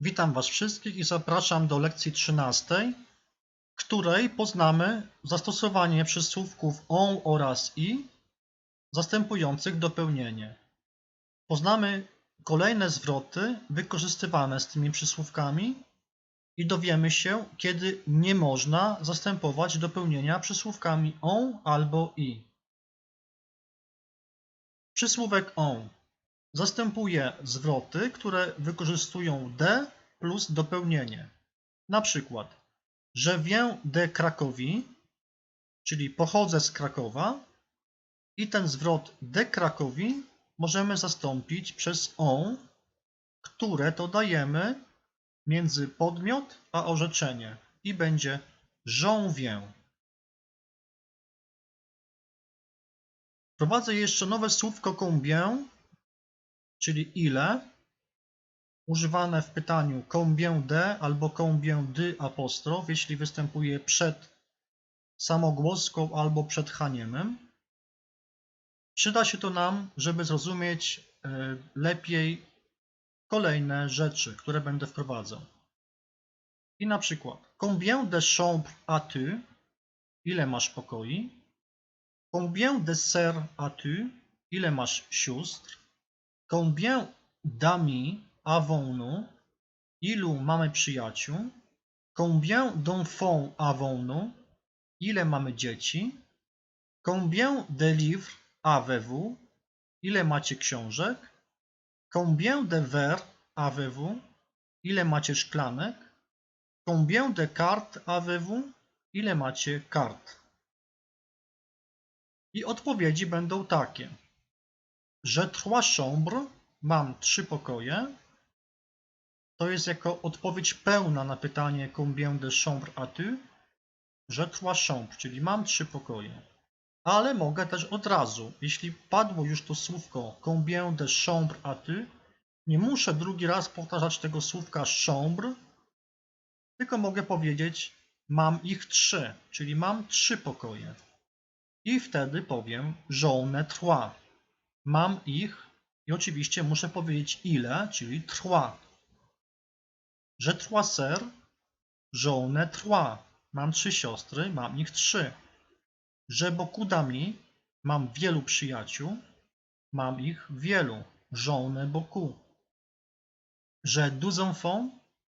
Witam Was wszystkich i zapraszam do lekcji 13, w której poznamy zastosowanie przysłówków on oraz i zastępujących dopełnienie. Poznamy kolejne zwroty wykorzystywane z tymi przysłówkami i dowiemy się, kiedy nie można zastępować dopełnienia przysłówkami on albo i. Przysłówek on zastępuje zwroty, które wykorzystują de plus dopełnienie. Na przykład, je viens de Cracovie, czyli pochodzę z Krakowa i ten zwrot de Cracovie możemy zastąpić przez on, które to dajemy między podmiot a orzeczenie i będzie viens. Wprowadzę jeszcze nowe słówko combien, czyli ile, używane w pytaniu combien de albo combien de apostrof, jeśli występuje przed samogłoską albo przed haniemem. Przyda się to nam, żeby zrozumieć e, lepiej kolejne rzeczy, które będę wprowadzał. I na przykład combien de chambres as-tu? Ile masz pokoi? Combien de sœurs as-tu? Ile masz sióstr? Combien d'amis avons-nous? Ilu mamy przyjaciół? Combien d'enfants avons-nous? Ile mamy dzieci? Combien de livres avez-vous? Ile macie książek? Combien de verres avez-vous? Ile macie szklanek? Combien de cartes avez-vous? Ile macie kart? I odpowiedzi będą takie. Że trois chambres, mam trzy pokoje, to jest jako odpowiedź pełna na pytanie combien de chambres as-tu? Że trois chambres, czyli mam trzy pokoje. Ale mogę też od razu, jeśli padło już to słówko combien de chambres as-tu, nie muszę drugi raz powtarzać tego słówka chambre, tylko mogę powiedzieć mam ich trzy, czyli mam trzy pokoje. I wtedy powiem j'en ai trois. Mam ich i oczywiście muszę powiedzieć ile, czyli trois. J'ai trois sœurs, ai trois. Mam trzy siostry, mam ich trzy. J'ai beaucoup d'amis, mam wielu przyjaciół, mam ich wielu. Ai beaucoup. J'ai douze enfants,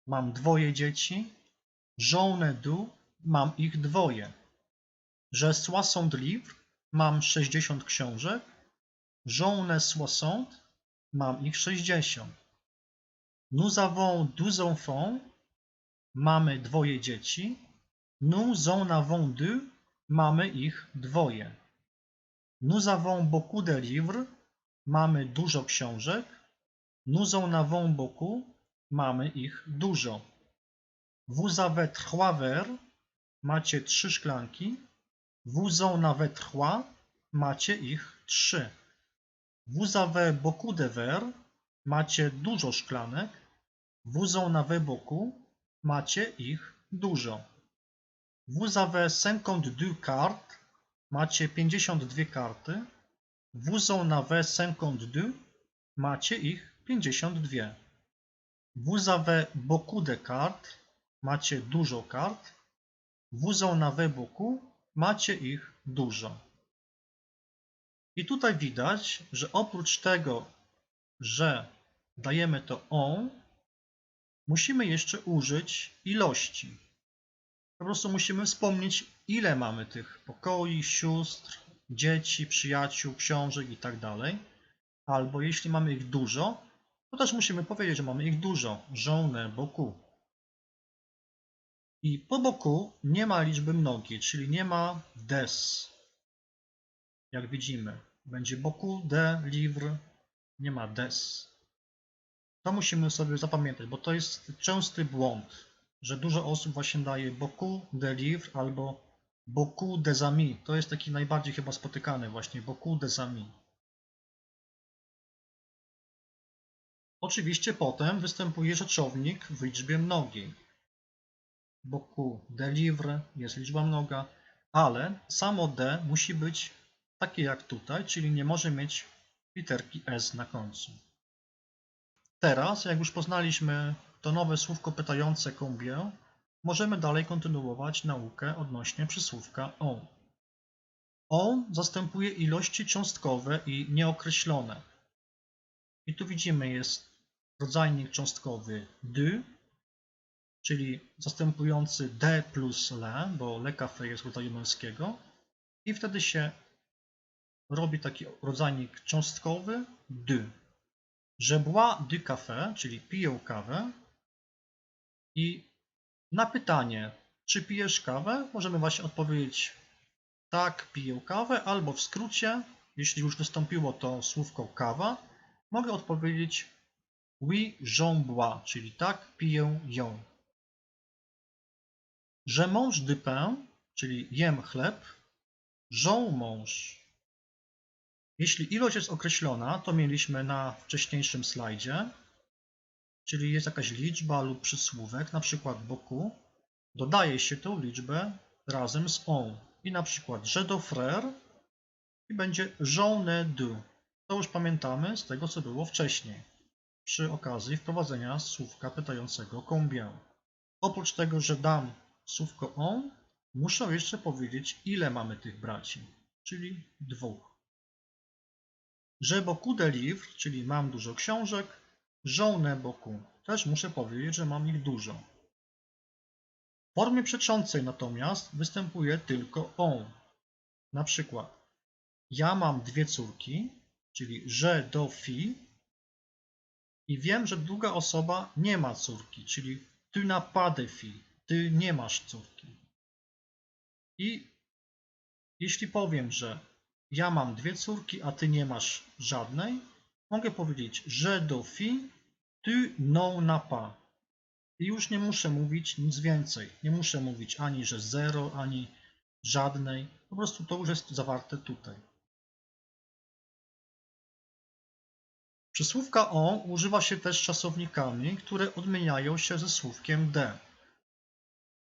mam dwoje dzieci. Ai deux, mam ich dwoje. J'ai soixante livres, mam 60 książek. J'en ai soixante, mam ich 60. Nous avons douze enfants, mamy dwoje dzieci. Nous en avons deux, mamy ich dwoje. Nous avons beaucoup de livres, mamy dużo książek. Nous en avons beaucoup, mamy ich dużo. Vous avez trois verres, macie trzy szklanki. Vous en avez trois, macie ich trzy. Vous avez beaucoup de verres, macie dużo szklanek. Vous en avez beaucoup, macie ich dużo. Vous avez 52 cartes, macie 52 karty. Vous en avez 52, macie ich 52. Vous avez beaucoup de cartes, macie dużo kart. Vous en avez beaucoup, macie ich dużo. I tutaj widać, że oprócz tego, że dajemy to on, musimy jeszcze użyć ilości. Po prostu musimy wspomnieć, ile mamy tych pokoi, sióstr, dzieci, przyjaciół, książek i tak dalej. Albo jeśli mamy ich dużo, to też musimy powiedzieć, że mamy ich dużo. Żonę, boku. I po boku nie ma liczby mnogiej, czyli nie ma des. Jak widzimy, będzie boku de livre, nie ma des. To musimy sobie zapamiętać, bo to jest częsty błąd, że dużo osób właśnie daje beaucoup de livre albo beaucoup des amis. To jest taki najbardziej chyba spotykany właśnie, beaucoup des amis. Oczywiście potem występuje rzeczownik w liczbie mnogiej. Beaucoup de livre jest liczba mnoga, ale samo de musi być takie jak tutaj, czyli nie może mieć literki s na końcu. Teraz, jak już poznaliśmy to nowe słówko pytające combien, możemy dalej kontynuować naukę odnośnie przysłówka on. On zastępuje ilości cząstkowe i nieokreślone. I tu widzimy jest rodzajnik cząstkowy de, czyli zastępujący de plus le, bo le café jest rodzaju męskiego. I wtedy się robi taki rodzajnik cząstkowy. Je bois du café, czyli piję kawę. I na pytanie, czy pijesz kawę, możemy właśnie odpowiedzieć tak, piję kawę, albo w skrócie, jeśli już wystąpiło to słówko kawa, mogę odpowiedzieć oui, j'en bois, czyli tak, piję ją. Je mange du pain, czyli jem chleb. J'en mange. Jeśli ilość jest określona, to mieliśmy na wcześniejszym slajdzie, czyli jest jakaś liczba lub przysłówek, na przykład boku, dodaje się tą liczbę razem z on. I na przykład je do frère i będzie j'en deux. To już pamiętamy z tego, co było wcześniej, przy okazji wprowadzenia słówka pytającego combien. Oprócz tego, że dam słówko on, muszę jeszcze powiedzieć, ile mamy tych braci, czyli dwóch. J'ai beaucoup de livres, czyli mam dużo książek. J'en ai beaucoup. Też muszę powiedzieć, że mam ich dużo. W formie przeczącej natomiast występuje tylko on. Na przykład ja mam dwie córki, czyli je do fi i wiem, że druga osoba nie ma córki, czyli pas de fille, ty nie masz córki. I jeśli powiem, że ja mam dwie córki, a ty nie masz żadnej, mogę powiedzieć je do fi, tu n'en as pas. I już nie muszę mówić nic więcej. Nie muszę mówić ani, że zero, ani żadnej. Po prostu to już jest zawarte tutaj. Przysłówka on używa się też czasownikami, które odmieniają się ze słówkiem de.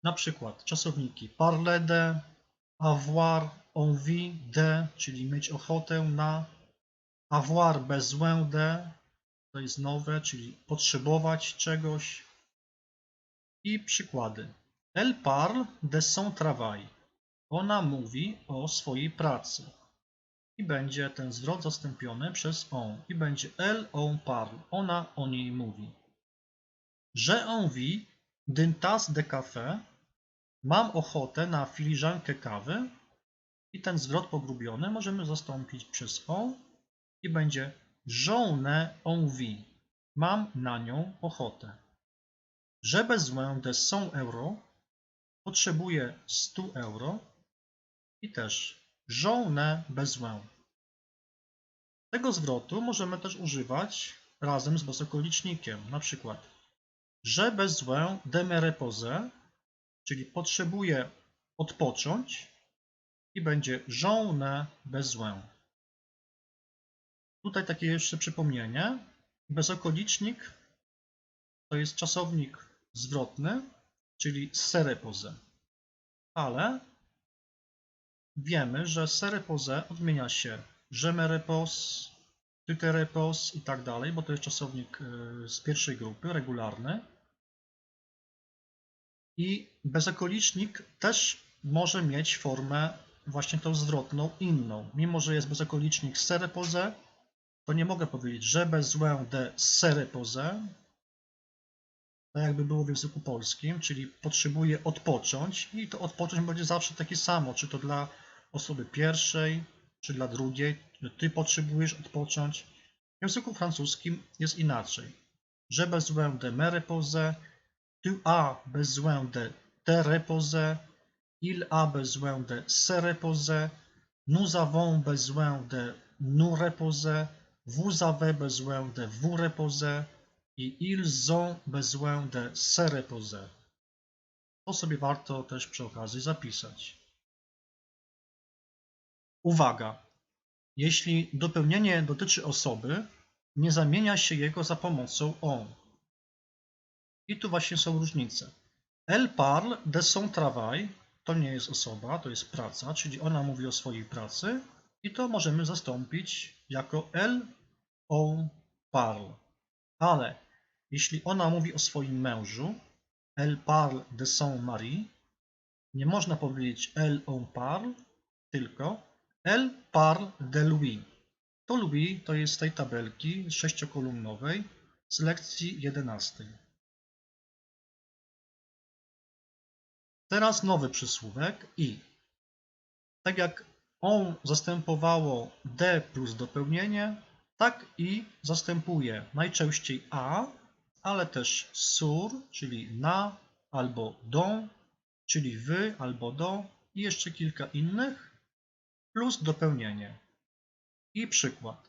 Na przykład czasowniki parler de, avoir envie de, czyli mieć ochotę na, avoir besoin de, to jest nowe, czyli potrzebować czegoś. I przykłady. Elle parle de son travail. Ona mówi o swojej pracy. I będzie ten zwrot zastąpiony przez on. I będzie elle en parle. Ona o niej mówi. J'ai envie d'une tasse de café. Mam ochotę na filiżankę kawy. I ten zwrot pogrubiony możemy zastąpić przez on. I będzie j'en envie. Mam na nią ochotę. J'ai besoin de 100 euro. Potrzebuję 100 euro. I też j'en besoin. Tego zwrotu możemy też używać razem z bezokolicznikiem. Na przykład j'ai besoin de me reposer, czyli potrzebuję odpocząć i będzie ai besoin. Tutaj takie jeszcze przypomnienie. Bezokolicznik to jest czasownik zwrotny, czyli se reposer. Ale wiemy, że se reposer odmienia się je me repose, tu te repose i tak dalej, bo to jest czasownik y, z pierwszej grupy, regularny. I bezokolicznik też może mieć formę właśnie tą zwrotną, inną. Mimo, że jest bezokolicznik se repose, to nie mogę powiedzieć że besoin de se reposer, tak jakby było w języku polskim, czyli potrzebuję odpocząć i to odpocząć będzie zawsze takie samo, czy to dla osoby pierwszej, czy dla drugiej, ty potrzebujesz odpocząć. W języku francuskim jest inaczej. J'ai besoin de me tu as besoin de te reposer, il a besoin de se reposer, nous avons besoin de nous reposer, vous avez besoin de vous reposer i ils ont besoin de se reposer. To sobie warto też przy okazji zapisać. Uwaga! Jeśli dopełnienie dotyczy osoby, nie zamienia się jego za pomocą on. I tu właśnie są różnice. Elle parle de son travail to nie jest osoba, to jest praca, czyli ona mówi o swojej pracy i to możemy zastąpić jako elle on parle. Ale jeśli ona mówi o swoim mężu, elle parle de son mari, nie można powiedzieć elle en parle, tylko elle parle de lui. To Louis to jest z tej tabelki sześciokolumnowej z lekcji 11. Teraz nowy przysłówek i. Tak jak on zastępowało d plus dopełnienie, tak i zastępuje najczęściej a, ale też sur, czyli na albo don, czyli wy albo do i jeszcze kilka innych, plus dopełnienie. I przykład.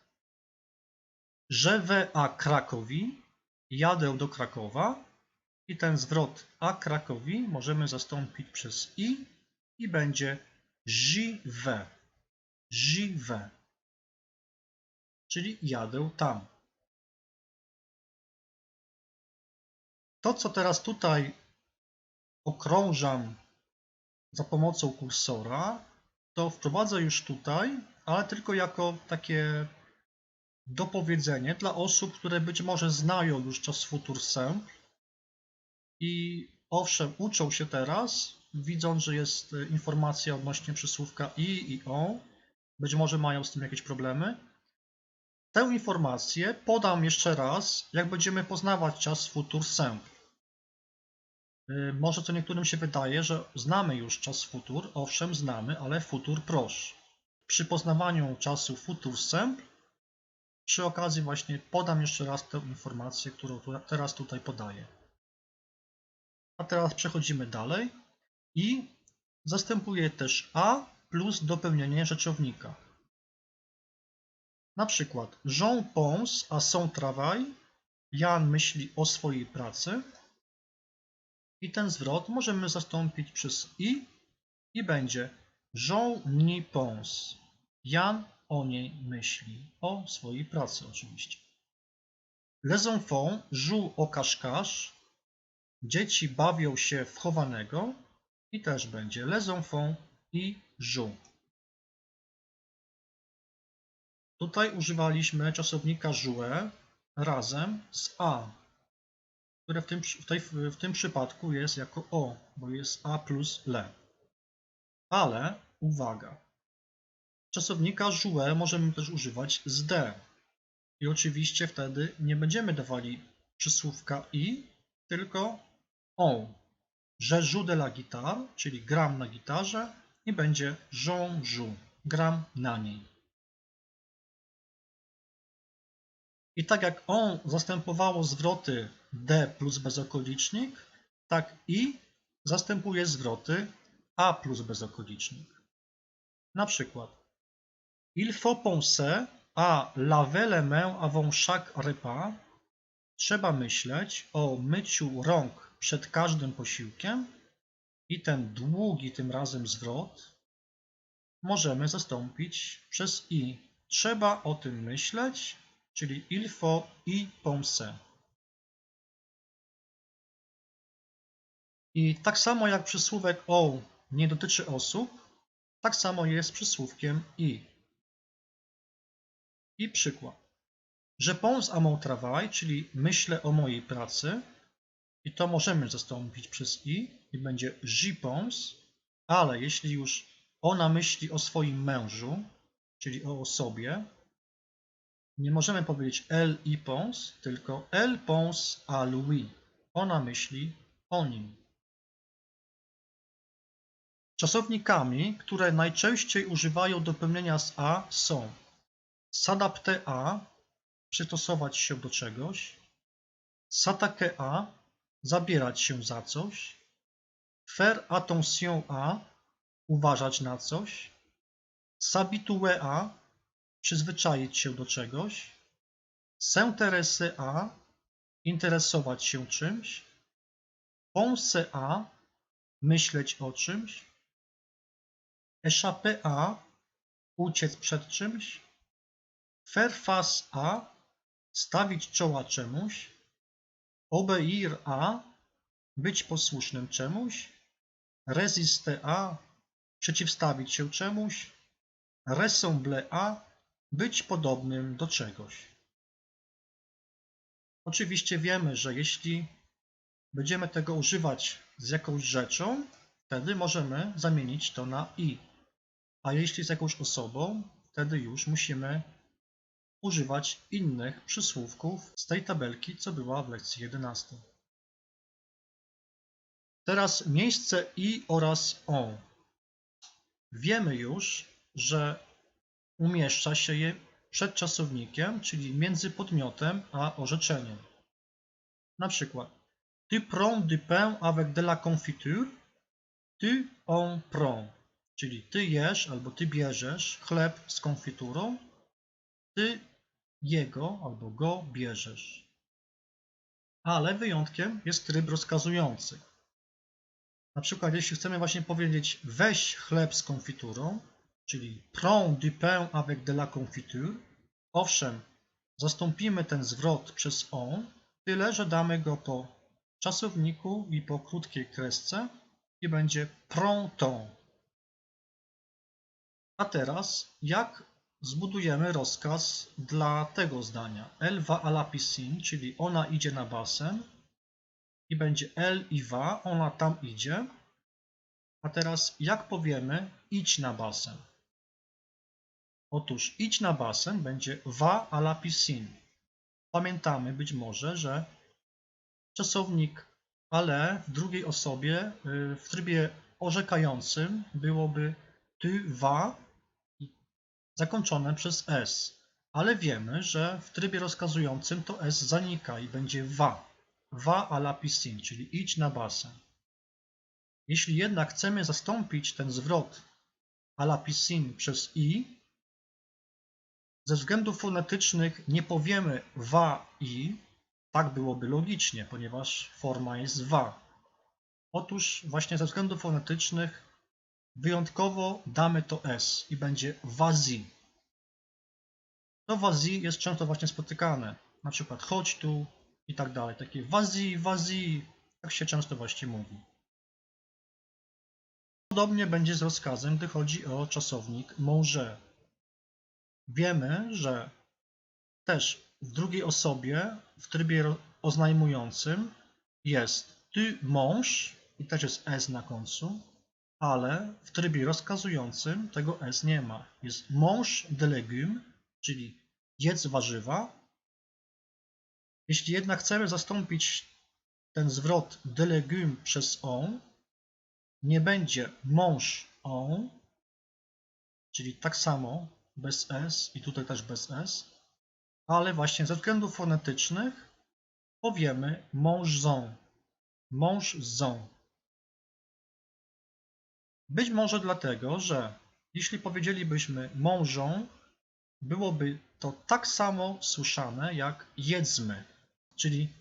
Je vais à Krakowi, jadę do Krakowa i ten zwrot a Krakowi możemy zastąpić przez i i będzie j'y vais, czyli jadę tam. To, co teraz tutaj okrążam za pomocą kursora, to wprowadzę już tutaj, ale tylko jako takie dopowiedzenie dla osób, które być może znają już czas futur simple i owszem, uczą się teraz, widząc, że jest informacja odnośnie przysłówka i i o, być może mają z tym jakieś problemy. Tę informację podam jeszcze raz, jak będziemy poznawać czas futur simple. Y, Może co niektórym się wydaje, że znamy już czas futur, owszem, znamy, ale futur prosz. Przy poznawaniu czasu futur simple, przy okazji właśnie podam jeszcze raz tę informację, którą teraz tutaj podaję. A teraz przechodzimy dalej i zastępuje też a plus dopełnienie rzeczownika. Na przykład Jean pense à son travail, Jan myśli o swojej pracy i ten zwrot możemy zastąpić przez i i będzie Jean n'y pense. Jan o niej myśli, o swojej pracy oczywiście. Les enfants jouent au cache-cache. Dzieci bawią się w chowanego i też będzie les enfants i jouent. Tutaj używaliśmy czasownika jouer razem z a, które w tym, w, tej, w tym przypadku jest jako o, bo jest a plus le. Ale uwaga, czasownika jouer możemy też używać z d. I oczywiście wtedy nie będziemy dawali przysłówka i, tylko on. Je joue de la guitare, czyli gram na gitarze i będzie j'en joue, gram na niej. I tak jak on zastępowało zwroty d plus bezokolicznik, tak i zastępuje zwroty a plus bezokolicznik. Na przykład Il faut penser à laver les mains avant chaque repas. Trzeba myśleć o myciu rąk przed każdym posiłkiem i ten długi tym razem zwrot możemy zastąpić przez i. Trzeba o tym myśleć, czyli il faut y penser. I tak samo jak przysłówek o nie dotyczy osób, tak samo jest przysłówkiem i. I przykład. Je pense à mon czyli myślę o mojej pracy. I to możemy zastąpić przez i i będzie j'y pense, ale jeśli już ona myśli o swoim mężu, czyli o osobie, nie możemy powiedzieć elle y pense, tylko elle pense à lui. Ona myśli o nim. Czasownikami, które najczęściej używają dopełnienia z a są s'adapter à, przystosować się do czegoś, s'attaquer à, zabierać się za coś, faire attention à, uważać na coś, s'habituer à, przyzwyczaić się do czegoś, s'intéresser à, interesować się czymś, penser à, myśleć o czymś, échapper à, uciec przed czymś, faire face à, stawić czoła czemuś, obéir à, być posłusznym czemuś, résister à, przeciwstawić się czemuś, ressembler à, być podobnym do czegoś. Oczywiście wiemy, że jeśli będziemy tego używać z jakąś rzeczą, wtedy możemy zamienić to na i. A jeśli z jakąś osobą, wtedy już musimy używać innych przysłówków z tej tabelki, co była w lekcji 11. Teraz miejsce i oraz on. Wiemy już, że umieszcza się je przed czasownikiem, czyli między podmiotem a orzeczeniem. Na przykład Tu prends du pain avec de la confiture. Tu en prends. Czyli ty jesz albo ty bierzesz chleb z konfiturą. Ty jego albo go bierzesz. Ale wyjątkiem jest tryb rozkazujący. Na przykład, jeśli chcemy właśnie powiedzieć weź chleb z konfiturą, czyli prends du pain avec de la confiture, owszem, zastąpimy ten zwrot przez on, tyle że damy go po czasowniku i po krótkiej kresce i będzie prends ton. A teraz, jak zbudujemy rozkaz dla tego zdania? La piscine, czyli ona idzie na basen i będzie elle y va, ona tam idzie. A teraz, jak powiemy idź na basen? Otóż idź na basen będzie la piscine. Pamiętamy być może, że czasownik ale w drugiej osobie y, w trybie orzekającym byłoby tu va zakończone przez s. Ale wiemy, że w trybie rozkazującym to s zanika i będzie va. Va à la piscine, czyli idź na basen. Jeśli jednak chcemy zastąpić ten zwrot à la piscine przez i, ze względów fonetycznych nie powiemy wa i, tak byłoby logicznie, ponieważ forma jest wa. Otóż właśnie ze względów fonetycznych wyjątkowo damy to s i będzie wazi. To wazi jest często właśnie spotykane, na przykład chodź tu i tak dalej. Takie wazi, wazi, tak się często właśnie mówi. Podobnie będzie z rozkazem, gdy chodzi o czasownik manger. Wiemy, że też w drugiej osobie, w trybie oznajmującym jest tu manges i też jest s na końcu, ale w trybie rozkazującym tego s nie ma. Jest mange de légumes, czyli jedz warzywa. Jeśli jednak chcemy zastąpić ten zwrot de légumes przez on, nie będzie mange on, czyli tak samo bez s i tutaj też bez s, ale właśnie ze względów fonetycznych powiemy mangezons, mangezons. Być może dlatego, że jeśli powiedzielibyśmy mangeons, byłoby to tak samo słyszane jak jedzmy, czyli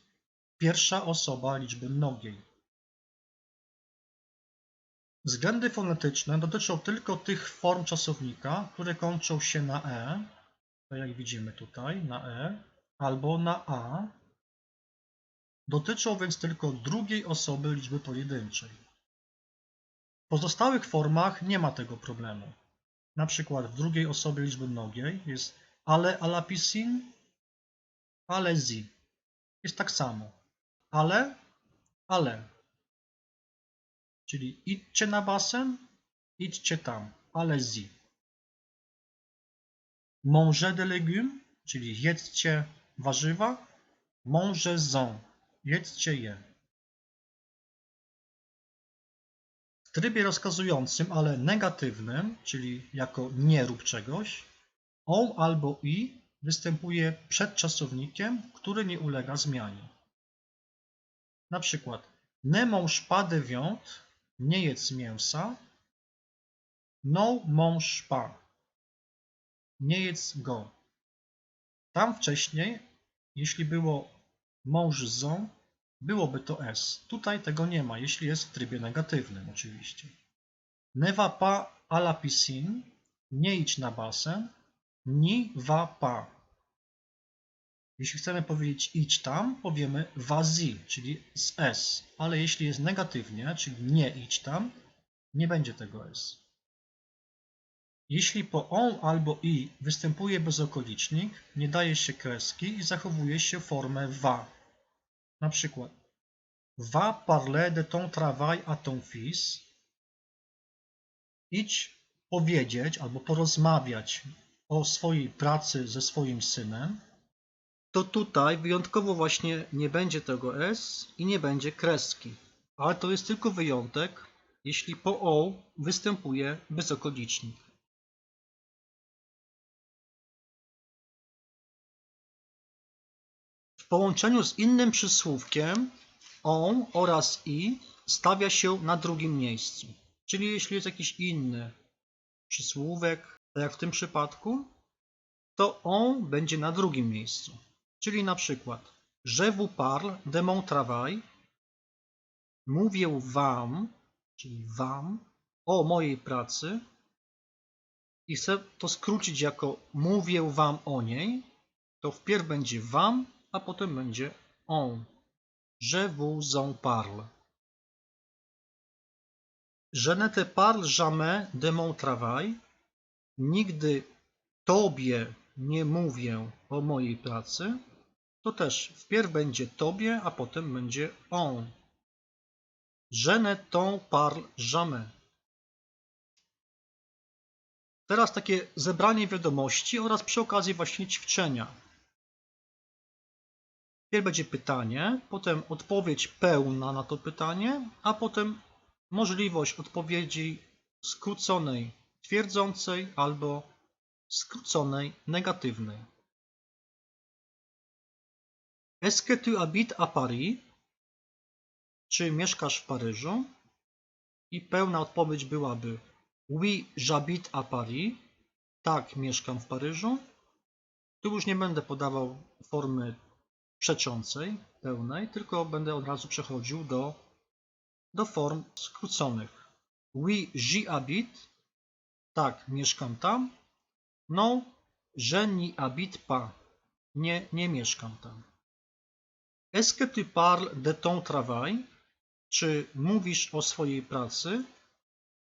pierwsza osoba liczby mnogiej. Względy fonetyczne dotyczą tylko tych form czasownika, które kończą się na e, to jak widzimy tutaj, na e, albo na a. Dotyczą więc tylko drugiej osoby liczby pojedynczej. Pozostałych formach nie ma tego problemu. Na przykład w drugiej osobie liczby mnogiej jest ale à la piscine, allez-y. Jest tak samo. Ale, ale. Czyli idźcie na basen, idźcie tam. Allez-y. Mangez de légumes, czyli jedzcie warzywa. Mangez-en. Jedzcie je. Trybie rozkazującym, ale negatywnym, czyli jako nie rób czegoś, on albo i występuje przed czasownikiem, który nie ulega zmianie. Na przykład ne pas de viande, nie jedz mięsa. Non mange pas, nie jedz go. Tam wcześniej, jeśli było mangezons, byłoby to s. Tutaj tego nie ma, jeśli jest w trybie negatywnym oczywiście. Ne va pas à la piscine, nie idź na basen. Ni va pas. Jeśli chcemy powiedzieć idź tam, powiemy vas-y, czyli z s. Ale jeśli jest negatywnie, czyli nie idź tam, nie będzie tego s. Jeśli po on albo i występuje bezokolicznik, nie daje się kreski i zachowuje się formę va. Na przykład Va parler de ton travail à ton fils. Idź powiedzieć albo porozmawiać o swojej pracy ze swoim synem. To tutaj wyjątkowo właśnie nie będzie tego S i nie będzie kreski. Ale to jest tylko wyjątek, jeśli po O występuje bezokolicznik. W połączeniu z innym przysłówkiem on oraz i stawia się na drugim miejscu. Czyli jeśli jest jakiś inny przysłówek, tak jak w tym przypadku, to on będzie na drugim miejscu. Czyli na przykład Je vous parle de mon travail. Mówię wam, czyli wam, o mojej pracy i chcę to skrócić jako mówię wam o niej, to wpierw będzie wam, a potem będzie on. Je vous en parle. Je ne te parle jamais de mon travail. Nigdy tobie nie mówię o mojej pracy. To też wpierw będzie tobie, a potem będzie on. Je ne t'en parle jamais. Teraz takie zebranie wiadomości oraz przy okazji właśnie ćwiczenia. Pierw będzie pytanie, potem odpowiedź pełna na to pytanie, a potem możliwość odpowiedzi skróconej twierdzącej albo skróconej negatywnej. Est-ce que tu habites à Paris? Czy mieszkasz w Paryżu? I pełna odpowiedź byłaby Oui, j'habite à Paris. Tak, mieszkam w Paryżu. Tu już nie będę podawał formy przeczącej, pełnej, tylko będę od razu przechodził do, do form skróconych. Oui, j'y habite. Tak, mieszkam tam. Non, je n'y habite pas. Nie, nie mieszkam tam. Est-ce que tu parles de ton travail? Czy mówisz o swojej pracy?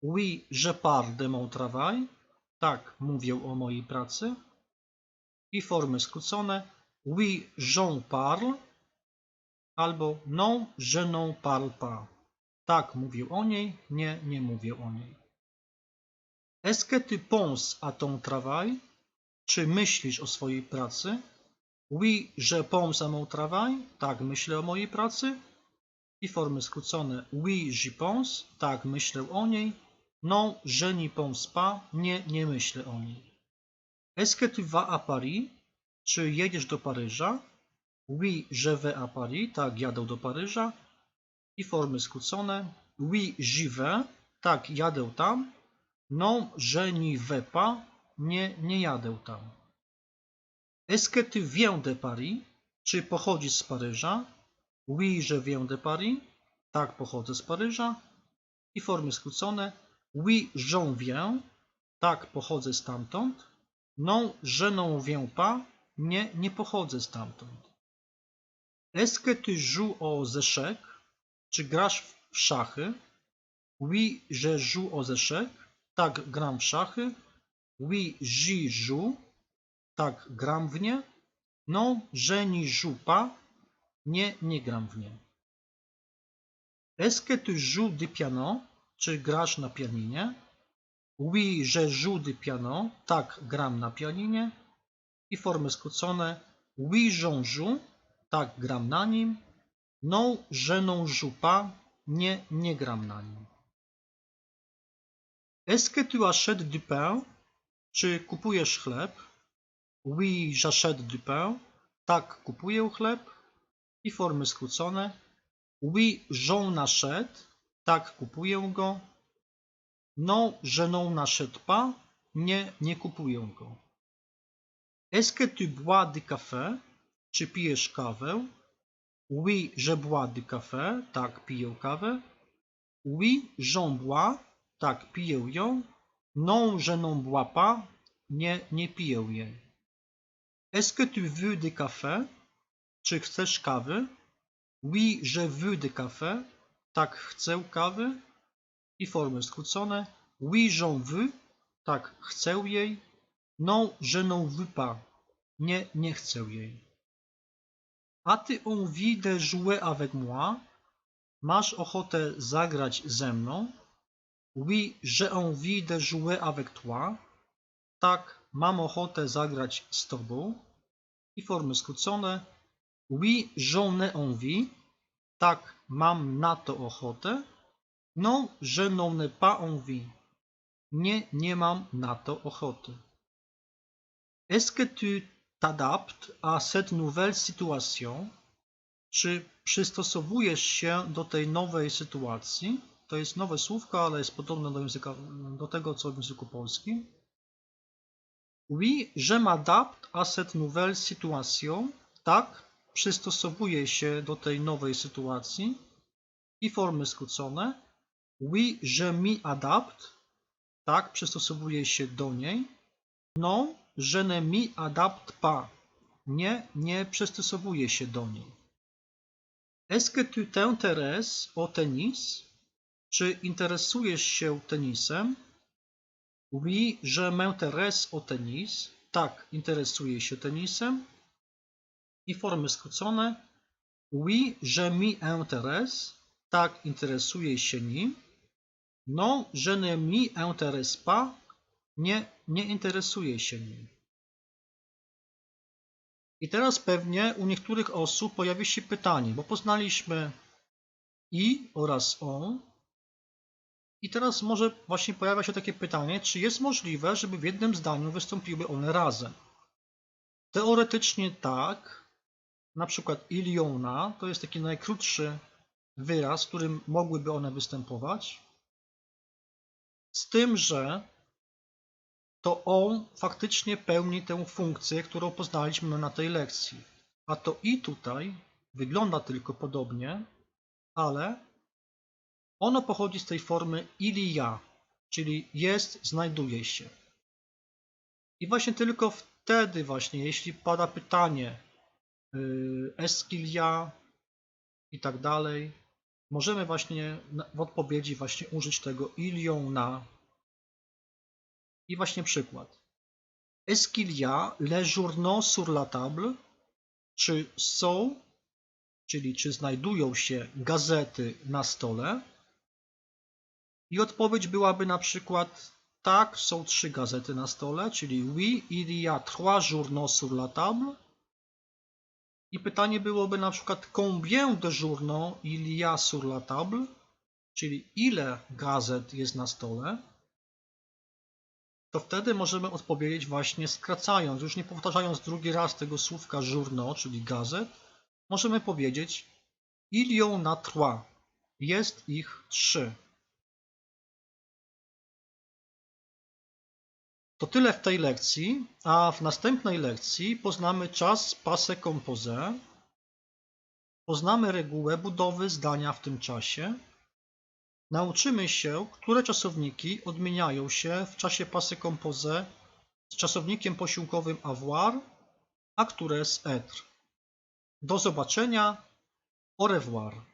Oui, je parle de mon travail. Tak, mówię o mojej pracy. I formy skrócone. Oui, j'en parle. Albo non, je n'en parle pas. Tak, mówię o niej. Nie, nie mówię o niej. Est-ce que tu penses à ton travail? Czy myślisz o swojej pracy? Oui, je pense à mon travail. Tak, myślę o mojej pracy. I formy skrócone. Oui, j'y pense. Tak, myślę o niej. Non, je n'y pense pas. Nie, nie myślę o niej. Est-ce que tu vas à Paris? Czy jedziesz do Paryża? Oui, je vais à Paris. Tak, jadę do Paryża. I formy skrócone. Oui, j'y vais. Tak, jadę tam. Non, je n'y vais pas. Nie, nie jadę tam. Est-ce que tu viens de Paris? Czy pochodzisz z Paryża? Oui, je viens de Paris. Tak, pochodzę z Paryża. I formy skrócone. Oui, j'en viens. Tak, pochodzę stamtąd. Non, je n'en viens pas. Nie, nie pochodzę stamtąd. Est-ce que tu joues? Czy grasz w szachy? Oui, je joue aux échecs. Tak, gram w szachy. Oui, j'y joue. Tak, gram w nie. Non, je n'y joue pas. Nie, nie gram w nie. Est-ce que joues piano? Czy grasz na pianinie? Oui, je joue du piano. Tak, gram na pianinie. I formy skrócone. Oui, j'en. Tak, gram na nim. Non, je n'en joue pas. Nie, nie gram na nim. Est-ce que tu achètes du pain? Czy kupujesz chleb? Oui, j'achète du pain. Tak, kupuję chleb. I formy skrócone. Oui, j'en achète. Tak, kupuję go. Non, je n'en achète pas. Nie, nie kupuję go. Est-ce que tu bois du café? Czy pijesz kawę? Oui, je bois du café. Tak, piję kawę. Oui, j'en bois. Tak, piję ją. Non, je n'en bois pas. Nie, nie piję jej. Est-ce que tu veux du café? Czy chcesz kawy? Oui, je veux du café. Tak, chcę kawy. I formy skrócone. Oui, j'en veux. Tak, chcę jej. Non, je n'en veux pas. Nie, nie chcę jej. As-tu envie de jouer avec moi? Masz ochotę zagrać ze mną? Oui, j'ai envie de jouer avec toi. Tak, mam ochotę zagrać z tobą. I formy skrócone. Oui, j'en ai envie. Tak, mam na to ochotę. Non, je n'en ai pas envie. Nie, nie mam na to ochoty. Est-ce que tu t'adaptes à cette nouvelle situation? Czy przystosowujesz się do tej nowej sytuacji? To jest nowe słówko, ale jest podobne do, języka, do tego, co w języku polskim. Oui, je m'adapte à cette nouvelle situation. Tak, przystosowuję się do tej nowej sytuacji. I formy skrócone. Oui, je m'y adapte. Tak, przystosowuję się do niej. Non, je ne m'y adapte pas. Nie, nie przystosowuję się do niej. Est-ce que tu t'intéresses au tennis? Czy interesujesz się tenisem? Oui, je m'intéresse au tennis. Tak, interesuję się tenisem. I formy skrócone. Oui, je m'y intéresse. Tak, interesuję się nim. Non, je ne m'y intéresse pas. Nie, nie interesuję się nim. I teraz pewnie u niektórych osób pojawi się pytanie, bo poznaliśmy i oraz on. I teraz może właśnie pojawia się takie pytanie, czy jest możliwe, żeby w jednym zdaniu wystąpiły one razem? Teoretycznie tak. Na przykład iliona to jest taki najkrótszy wyraz, w którym mogłyby one występować. Z tym, że to on faktycznie pełni tę funkcję, którą poznaliśmy na tej lekcji. A to i tutaj wygląda tylko podobnie, ale ono pochodzi z tej formy ilia, czyli jest, znajduje się. I właśnie tylko wtedy właśnie, jeśli pada pytanie yy, eskilia i tak dalej, możemy właśnie w odpowiedzi właśnie użyć tego ilią na i właśnie przykład. Est-ce qu'il y a les journaux sur la table? Czy są, czyli czy znajdują się gazety na stole? I odpowiedź byłaby na przykład tak, są trzy gazety na stole, czyli oui, il y a trois journaux sur la table. I pytanie byłoby na przykład combien de journaux il y a sur la table, czyli ile gazet jest na stole to wtedy możemy odpowiedzieć właśnie skracając, już nie powtarzając drugi raz tego słówka journaux, czyli gazet, możemy powiedzieć il y en a trois. Jest ich trzy. To tyle w tej lekcji, a w następnej lekcji poznamy czas passé composé, poznamy regułę budowy zdania w tym czasie, Nauczymy się, które czasowniki odmieniają się w czasie passé composé z czasownikiem posiłkowym avoir, a które z être. Do zobaczenia. Au revoir.